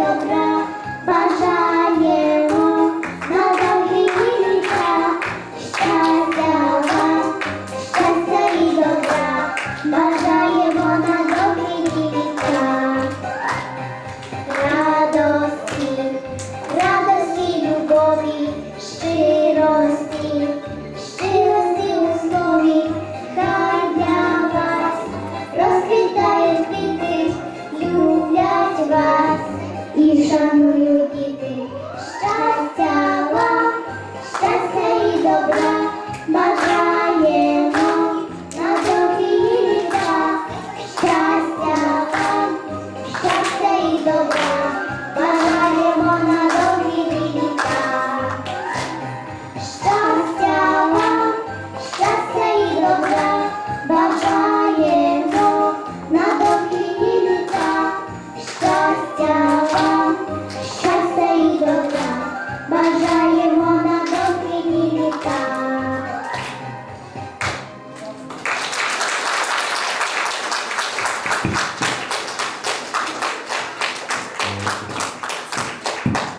щастя і добра бажаємо на довгі літа. Щастя вам, щастя і добра бажаємо на довгі літа. Щастя вам, щастя і добра бажаємо на. Щастя вам, щастя і бажаємо